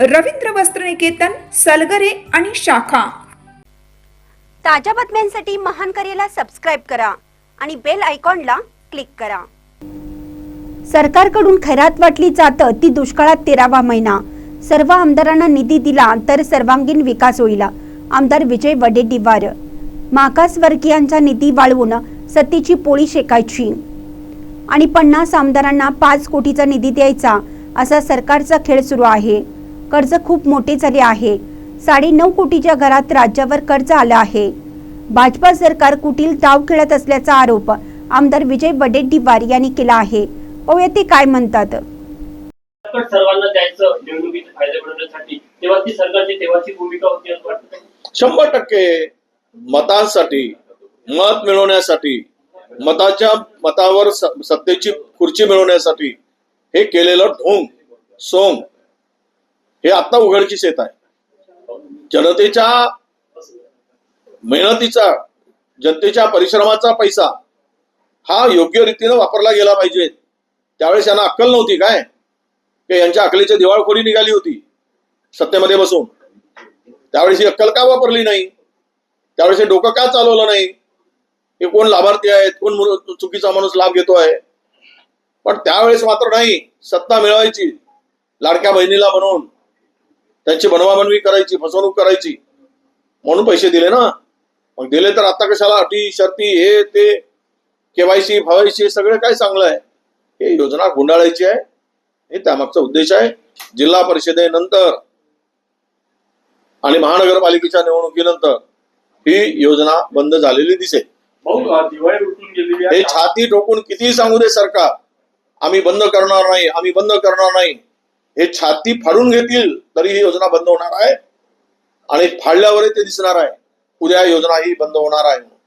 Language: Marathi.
रवींद्र वस्त्रनिकेतन सलगरे आणि शाखा. ताज्या बातम्यांसाठी महान करेला सबस्क्राईब करा आणि बेल आयकॉनला क्लिक करा. सरकारकडून खैरात वाटली जातं ती दुष्काळात तेरावा महिना. सर्व आमदारांना निधी दिला तर सर्वांगीण विकास होईल. आमदार विजय वडेट्टीवार. मागासवर्गीयांचा निधी वाळवून सत्तेची पोळी शेकायची. आणि पन्नास आमदारांना पाच कोटीचा निधी द्यायचा असा सरकारचा खेळ सुरू आहे. कर्ज खूप मोठे झाले आहे. साडे नऊ कोटीच्या घरात राज्यावर कर्ज आलं आहे. भाजपा सरकार कुटील डाव खेळत असल्याचा आरोप आमदार विजय वडेट्टीवार यांनी केला आहे. पाहूया ते काय म्हणतात. सकट सर्वांना द्यायचं निवडणुकीचे फायदे मिळवण्यासाठी तेव्हा ती सरकारची तेव्हाची भूमिका होती असं वाटतं? शंभर टक्के मतांसाठी मत मिळवण्यासाठी मताच्या मतावर सत्तेची खुर्ची मिळवण्यासाठी हे केलेलं ढोंग सोंग हे आता उघडकीस येत आहे. जनतेच्या मेहनतीचा जनतेच्या परिश्रमाचा पैसा हा योग्य रीतीनं वापरला गेला पाहिजे. त्यावेळेस यांना अक्कल नव्हती काय? की यांच्या अकलेची दिवाळखोरी निघाली होती सत्तेमध्ये बसून. त्यावेळेस ही अक्कल का वापरली नाही? त्यावेळेस हे डोकं का चालवलं नाही? हे कोण लाभार्थी आहेत? कोण चुकीचा माणूस लाभ घेतोय पण त्यावेळेस मात्र नाही सत्ता मिळवायची. लाडक्या बहिणीला म्हणून त्यांची बनवाबनवी करायची फसवणूक करायची. म्हणून पैसे दिले ना. मग दिले तर आता कशाला अटी शर्ती हे ते केवायसी फवायसी सगळं काय चांगलं आहे? हे योजना गुंडाळायची आहे. हे त्यामागचा उद्देश आहे. जिल्हा परिषदेनंतर आणि महानगरपालिकेच्या निवडणुकीनंतर ही योजना बंद झालेली दिसेल. हे छाती ठोकून कितीही सांगू दे सरकार आम्ही बंद करणार नाही आम्ही बंद करणार नाही. हे छाती फाडून घेतील तरी ही योजना बंद होणार आहे. आणि फाडल्यावरही ते दिसणार आहे. उद्या योजना ही बंद होणार आहे